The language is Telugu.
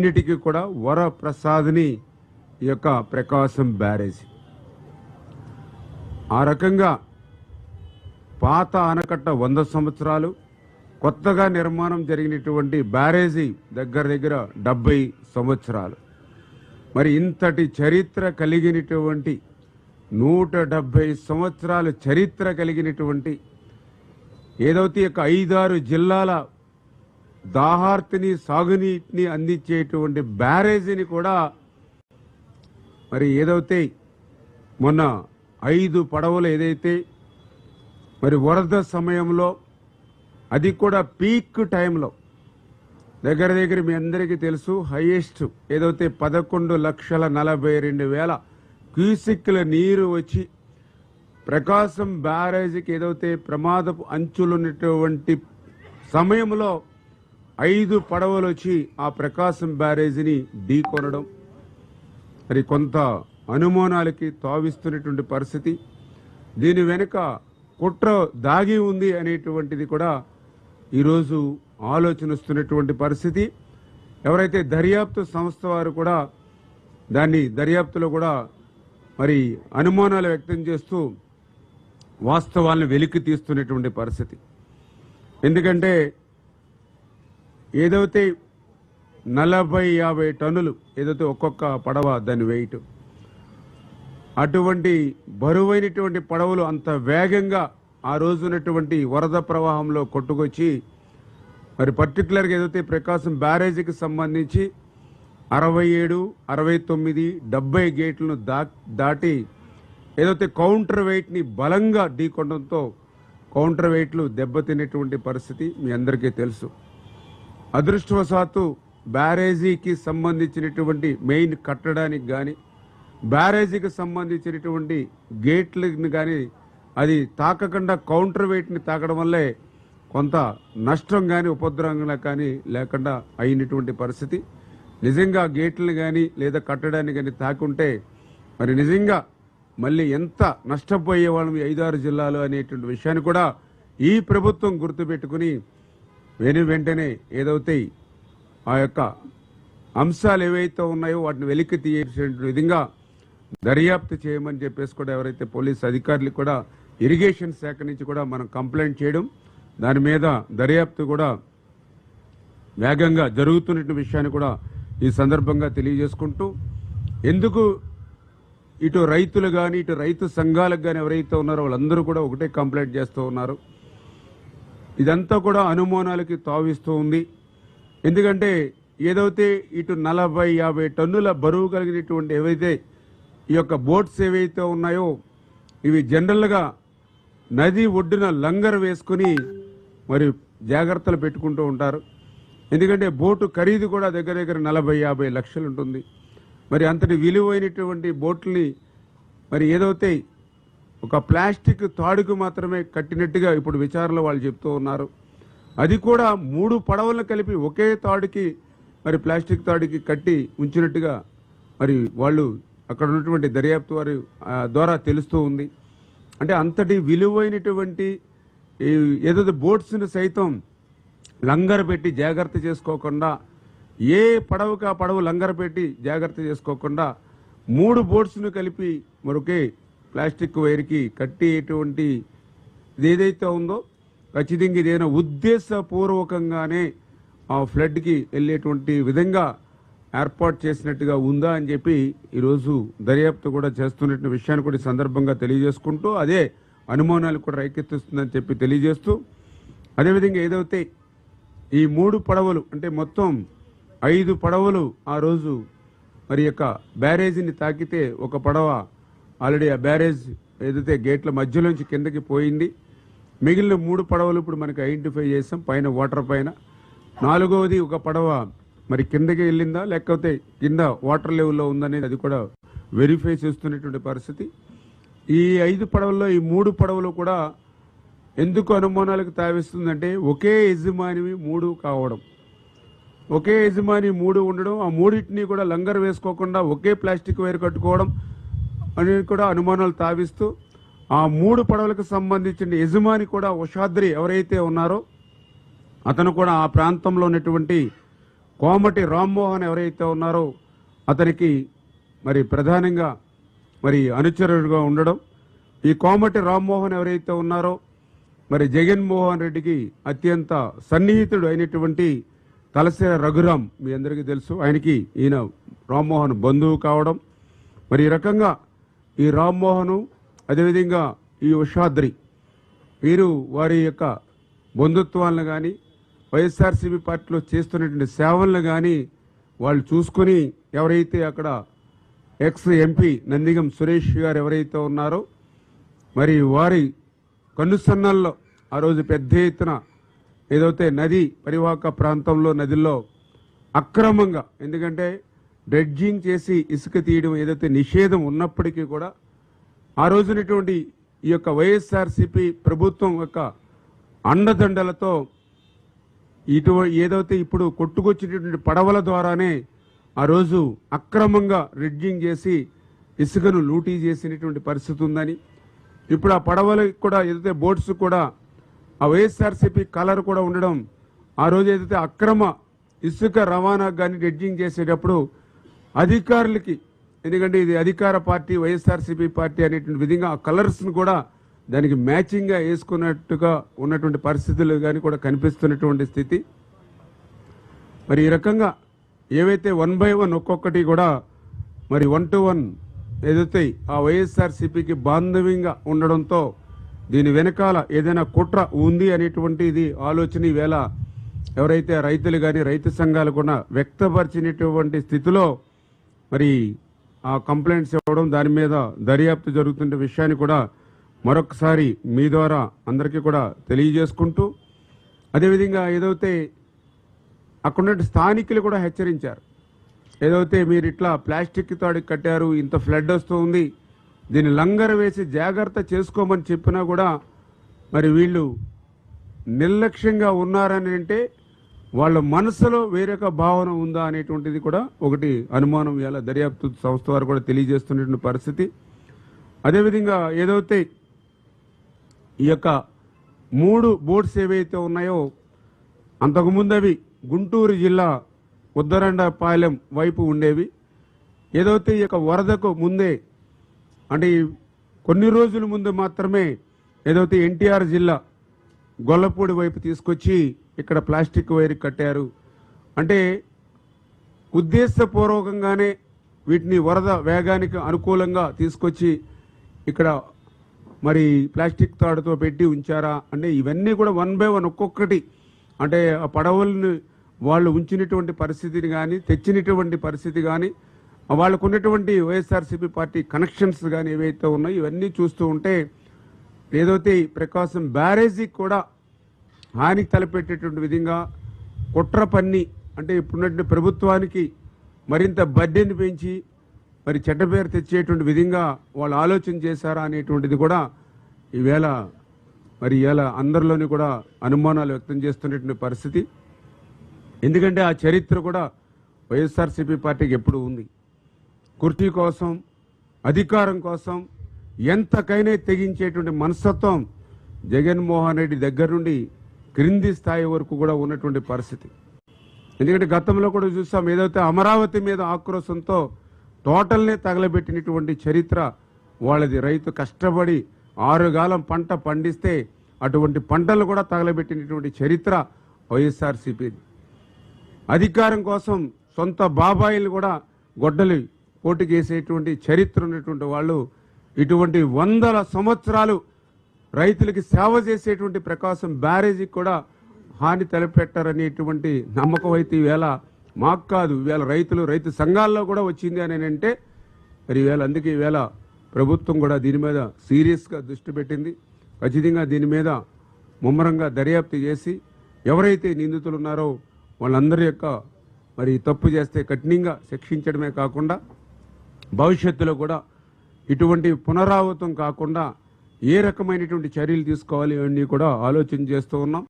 అన్నిటికీ కూడా వరప్రసాద్ని ఈ యొక్క ప్రకాశం బ్యారేజ్. ఆ రకంగా పాత ఆనకట్ట వంద సంవత్సరాలు కొత్తగా నిర్మాణం జరిగినటువంటి బ్యారేజీ దగ్గర దగ్గర డెబ్బై సంవత్సరాలు. మరి ఇంతటి చరిత్ర కలిగినటువంటి నూట డెబ్బై సంవత్సరాల చరిత్ర కలిగినటువంటి ఏదైతే యొక్క ఐదారు జిల్లాల దాహార్తిని సాగునీటిని అందించేటువంటి బ్యారేజీని కూడా మరి ఏదైతే మొన్న ఐదు పడవలు ఏదైతే మరి వరద సమయంలో అది కూడా పీక్ టైంలో దగ్గర దగ్గర మీ అందరికీ తెలుసు హైయెస్ట్ ఏదైతే పదకొండు లక్షల నలభై రెండు వేల క్యూసిక్ల నీరు వచ్చి ప్రకాశం బ్యారేజీకి ఏదైతే ప్రమాదపు అంచులున్నటువంటి సమయంలో ఐదు పడవలు వచ్చి ఆ ప్రకాశం బ్యారేజీని ఢీకొనడం. మరి కొంత అనుమానాలకి తావిస్తున్నటువంటి పరిస్థితి. దీని వెనుక కుట్ర దాగి ఉంది అనేటువంటిది కూడా ఈరోజు ఆలోచన వస్తున్నటువంటి పరిస్థితి. ఎవరైతే దర్యాప్తు సంస్థ వారు కూడా దాన్ని దర్యాప్తులో కూడా మరి అనుమానాలు వ్యక్తం చేస్తూ వాస్తవాలను వెలికి తీస్తున్నటువంటి పరిస్థితి. ఎందుకంటే ఏదైతే నలభై యాభై టన్నులు ఏదైతే ఒక్కొక్క పడవ దాని వెయిట్ అటువంటి బరువైనటువంటి పడవలు అంత వేగంగా ఆ రోజునటువంటి వరద ప్రవాహంలో కొట్టుకొచ్చి మరి పర్టికులర్గా ఏదైతే ప్రకాశం బ్యారేజీకి సంబంధించి అరవై ఏడు అరవై తొమ్మిది డెబ్బై గేట్లను దా దాటి ఏదైతే కౌంటర్ వెయిట్ని బలంగా ఢీకొనడంతో కౌంటర్ వెయిట్లు దెబ్బతినేటువంటి పరిస్థితి మీ అందరికీ తెలుసు. అదృష్టవశాత్తు బ్యారేజీకి సంబంధించినటువంటి మెయిన్ కట్టడానికి కానీ బ్యారేజీకి సంబంధించినటువంటి గేట్లను కానీ అది తాకకుండా కౌంటర్ వెయిట్ని తాకడం వల్లే కొంత నష్టం కానీ ఉపద్రవంగా కానీ లేకుండా అయినటువంటి పరిస్థితి. నిజంగా గేట్లను కానీ లేదా కట్టడాన్ని కానీ తాకుంటే మరి నిజంగా మళ్ళీ ఎంత నష్టపోయే వాళ్ళం ఐదారు జిల్లాలు అనేటువంటి విషయాన్ని కూడా ఈ ప్రభుత్వం గుర్తుపెట్టుకుని వెను వెంటనే ఏదైతే ఆ యొక్క అంశాలు ఏవైతే ఉన్నాయో వాటిని వెలికి తీసే విధంగా దర్యాప్తు చేయమని చెప్పేసి కూడా ఎవరైతే పోలీస్ అధికారులు కూడా ఇరిగేషన్ శాఖ నుంచి కూడా మనం కంప్లైంట్ చేయడం దాని మీద దర్యాప్తు కూడా వేగంగా జరుగుతున్న విషయాన్ని కూడా ఈ సందర్భంగా తెలియజేసుకుంటూ ఎందుకు ఇటు రైతులు కానీ ఇటు రైతు సంఘాలకు కానీ ఎవరైతే ఉన్నారో వాళ్ళందరూ కూడా ఒకటే కంప్లైంట్ చేస్తూ ఉన్నారు. ఇదంతా కూడా అనుమానాలకి తావిస్తూ ఉంది. ఎందుకంటే ఏదైతే ఇటు నలభై యాభై టన్నుల బరువు కలిగినటువంటి ఏవైతే ఈ యొక్క బోట్స్ ఏవైతే ఉన్నాయో ఇవి జనరల్గా నది ఒడ్డున లంగర్ వేసుకుని మరి జాగ్రత్తలు పెట్టుకుంటూ ఉంటారు. ఎందుకంటే బోటు ఖరీదు కూడా దగ్గర దగ్గర నలభై యాభై లక్షలు ఉంటుంది. మరి అంతటి విలువైనటువంటి బోట్లని మరి ఏదైతే ఒక ప్లాస్టిక్ తాడుకు మాత్రమే కట్టినట్టుగా ఇప్పుడు విచారణలో వాళ్ళు చెప్తూ ఉన్నారు. అది కూడా మూడు పడవలను కలిపి ఒకే తాడుకి మరి ప్లాస్టిక్ తాడుకి కట్టి ఉంచినట్టుగా మరి వాళ్ళు అక్కడ ఉన్నటువంటి దర్యాప్తు వారి ద్వారా తెలుస్తూ ఉంది. అంటే అంతటి విలువైనటువంటి ఈ ఏదైతే బోట్స్ని సైతం లంగర్ పెట్టి జాగ్రత్త చేసుకోకుండా ఏ పడవకు ఆ పడవ లంగర్ పెట్టి జాగ్రత్త చేసుకోకుండా మూడు బోట్స్ను కలిపి మరొకే ప్లాస్టిక్ వైర్కి కట్టేటువంటి ఏదైతే ఉందో ఖచ్చితంగా ఇదేనా ఉద్దేశపూర్వకంగానే ఆ ఫ్లడ్కి వెళ్ళేటువంటి విధంగా ఏర్పాటు చేసినట్టుగా ఉందా అని చెప్పి ఈరోజు దర్యాప్తు కూడా చేస్తున్న విషయాన్ని కూడా సందర్భంగా తెలియజేసుకుంటూ అదే అనుమానాలు కూడా రేకెత్తిస్తుందని చెప్పి తెలియజేస్తూ అదేవిధంగా ఏదైతే ఈ మూడు పడవలు అంటే మొత్తం ఐదు పడవలు ఆ రోజు మరి యొక్క బ్యారేజీని తాకితే ఒక పడవ ఆల్రెడీ ఆ బ్యారేజ్ ఏదైతే గేట్ల మధ్యలోంచి కిందకి పోయింది మిగిలిన మూడు పడవలు ఇప్పుడు మనకి ఐడెంటిఫై చేసాం పైన వాటర్ పైన. నాలుగవది ఒక పడవ మరి కిందకి వెళ్ళిందా లేకపోతే కింద వాటర్ లెవెల్లో ఉందనేది అది కూడా వెరిఫై చేస్తున్నటువంటి పరిస్థితి. ఈ ఐదు పడవల్లో ఈ మూడు పడవలు కూడా ఎందుకు అనుమానాలకు తావిస్తుందంటే ఒకే యజమానివి మూడు కావడం. ఒకే యజమాని మూడు ఉండడం ఆ మూడింటిని కూడా లంగర్ వేసుకోకుండా ఒకే ప్లాస్టిక్ వైర్ కట్టుకోవడం అనేది కూడా అనుమానాలు తావిస్తూ ఆ మూడు పడవలకు సంబంధించిన యజమాని కూడా ఉషాద్రి ఎవరైతే ఉన్నారో అతను కూడా ఆ ప్రాంతంలో ఉన్నటువంటి కోమటి రామ్మోహన్ ఎవరైతే ఉన్నారో అతనికి మరి ప్రధానంగా మరి అనుచరుడుగా ఉండడం. ఈ కోమటి రామ్మోహన్ ఎవరైతే ఉన్నారో మరి జగన్మోహన్ రెడ్డికి అత్యంత సన్నిహితుడు అయినటువంటి తలసేర రఘురాం మీ అందరికీ తెలుసు. ఆయనకి ఈయన రామ్మోహన్ బంధువు కావడం. మరి ఈ రకంగా ఈ రామ్మోహను అదేవిధంగా ఈ ఉషాద్రి వీరు వారి యొక్క బంధుత్వాలను కానీ వైఎస్ఆర్సీపీ పార్టీలో చేస్తున్నటువంటి సేవలను కానీ వాళ్ళు చూసుకొని ఎవరైతే అక్కడ ఎక్స్ ఎంపీ నందిగం సురేష్ గారు ఎవరైతే ఉన్నారో మరి వారి కన్నుసన్నల్లో ఆ రోజు పెద్ద ఎత్తున ఏదైతే నది పరివాహక ప్రాంతంలో నదిలో అక్రమంగా ఎందుకంటే డ్రెడ్జింగ్ చేసి ఇసుక తీయడం ఏదైతే నిషేధం ఉన్నప్పటికీ కూడా ఆ రోజునటువంటి ఈ యొక్క వైఎస్ఆర్సిపి ప్రభుత్వం యొక్క అండదండలతో ఇటు ఏదైతే ఇప్పుడు కొట్టుకొచ్చినటువంటి పడవల ద్వారానే ఆ రోజు అక్రమంగా రెడ్జింగ్ చేసి ఇసుకను లూటీ చేసినటువంటి పరిస్థితి ఉందని. ఇప్పుడు ఆ పడవలకు కూడా ఏదైతే బోట్స్ కూడా ఆ వైఎస్ఆర్సీపీ కలర్ కూడా ఉండడం ఆ రోజు ఏదైతే అక్రమ ఇసుక రవాణాకు కానీ రెడ్జింగ్ చేసేటప్పుడు అధికారులకి ఎందుకంటే ఇది అధికార పార్టీ వైఎస్ఆర్సీపీ పార్టీ అనేటువంటి విధంగా ఆ కలర్స్ను కూడా దానికి మ్యాచింగ్గా వేసుకున్నట్టుగా ఉన్నటువంటి పరిస్థితులు కానీ కూడా కనిపిస్తున్నటువంటి స్థితి. మరి ఈ రకంగా ఏవైతే వన్ బై వన్ ఒక్కొక్కటి కూడా మరి వన్ టు వన్ ఏదైతే ఆ వైఎస్ఆర్సీపీకి బాంధవ్యంగా ఉండడంతో దీని వెనకాల ఏదైనా కుట్ర ఉంది అనేటువంటిది ఆలోచన ఈవేళ ఎవరైతే రైతులు కానీ రైతు సంఘాలు కూడా వ్యక్తపరిచినటువంటి స్థితిలో మరి ఆ కంప్లైంట్స్ ఇవ్వడం దాని మీద దర్యాప్తు జరుగుతున్న విషయాన్ని కూడా మరొకసారి మీ ద్వారా అందరికీ కూడా తెలియజేసుకుంటూ అదేవిధంగా ఏదైతే అక్కడ స్థానికులు కూడా హెచ్చరించారు. ఏదైతే మీరు ఇట్లా ప్లాస్టిక్ తాడు కట్టారు ఇంత ఫ్లడ్ వస్తుంది దీన్ని లంగర వేసి జాగ్రత్త చేసుకోమని చెప్పినా కూడా మరి వీళ్ళు నిర్లక్ష్యంగా ఉన్నారని అంటే వాళ్ళ మనసులో వేరొక భావన ఉందా అనేటువంటిది కూడా ఒకటి అనుమానం ఇలా దర్యాప్తు సంస్థ వారు కూడా తెలియజేస్తున్నటువంటి పరిస్థితి. అదేవిధంగా ఏదైతే ఈ యొక్క మూడు బోర్డ్స్ ఏవైతే ఉన్నాయో అంతకుముందు అవి గుంటూరు జిల్లా ఉద్దరండపాలెం వైపు ఉండేవి. ఏదైతే ఈ యొక్క వరదకు ముందే అంటే కొన్ని రోజుల ముందు మాత్రమే ఏదైతే ఎన్టీఆర్ జిల్లా గొల్లపూడి వైపు తీసుకొచ్చి ఇక్కడ ప్లాస్టిక్ వైర్ కట్టారు. అంటే ఉద్దేశపూర్వకంగానే వీటిని వరద వేగానికి అనుకూలంగా తీసుకొచ్చి ఇక్కడ మరి ప్లాస్టిక్ తాడుతో పెట్టి ఉంచారా? అంటే ఇవన్నీ కూడా వన్ బై వన్ ఒక్కొక్కటి. అంటే ఆ పడవలను వాళ్ళు ఉంచినటువంటి పరిస్థితిని కానీ తెచ్చినటువంటి పరిస్థితి కానీ వాళ్ళకు ఉన్నటువంటి వైఎస్ఆర్సీపీ పార్టీ కనెక్షన్స్ కానీ ఏవైతే ఉన్నాయో ఇవన్నీ చూస్తూ ఉంటే ఏదైతే ప్రకాశం బ్యారేజీకి కూడా హానికి తలపెట్టేటువంటి విధంగా కుట్ర పన్ని అంటే ఇప్పుడున్నటువంటి ప్రభుత్వానికి మరింత బడ్డెని పెంచి మరి చెడ్డ పేరు తెచ్చేటువంటి విధంగా వాళ్ళు ఆలోచన చేశారా అనేటువంటిది కూడా ఈవేళ మరి ఇవాళ అందరిలోని కూడా అనుమానాలు వ్యక్తం చేస్తున్నటువంటి పరిస్థితి. ఎందుకంటే ఆ చరిత్ర కూడా వైఎస్ఆర్సీపీ పార్టీకి ఎప్పుడు ఉంది. కుర్చీ కోసం అధికారం కోసం ఎంతకైనా తెగించేటువంటి మనస్తత్వం జగన్మోహన్ రెడ్డి దగ్గర నుండి క్రింది స్థాయి వరకు కూడా ఉన్నటువంటి పరిస్థితి. ఎందుకంటే గతంలో కూడా చూసాం ఏదైతే అమరావతి మీద ఆక్రోశంతో టోటల్నే తగలబెట్టినటువంటి చరిత్ర వాళ్ళది. రైతు కష్టపడి ఆరుగాలం పంట పండిస్తే అటువంటి పంటలు కూడా తగలబెట్టినటువంటి చరిత్ర వైఎస్ఆర్సీపీది అధికారం కోసం సొంత బాబాయిలు కూడా గొడ్డలి పోటీకేసేటువంటి చరిత్ర ఉన్నటువంటి వాళ్ళు ఇటువంటి వందల సంవత్సరాలు రైతులకి సేవ చేసేటువంటి ప్రకాశం బ్యారేజీకి కూడా హాని తలపెట్టారనేటువంటి నమ్మకం అయితే ఈవేళ మాకు కాదు. ఈవేళ రైతులు రైతు సంఘాల్లో కూడా వచ్చింది అని అంటే మరి ఈవేళ అందుకే ఈవేళ ప్రభుత్వం కూడా దీని మీద సీరియస్గా దృష్టి పెట్టింది. ఖచ్చితంగా దీని మీద ముమ్మరంగా దర్యాప్తు చేసి ఎవరైతే నిందితులు ఉన్నారో వాళ్ళందరి యొక్క మరి తప్పు చేస్తే కఠినంగా శిక్షించడమే కాకుండా భవిష్యత్తులో కూడా ఇటువంటి పునరావృతం కాకుండా ఏ రకమైనటువంటి చర్యలు తీసుకోవాలి అన్నీ కూడా ఆలోచన చేస్తూ ఉన్నాం.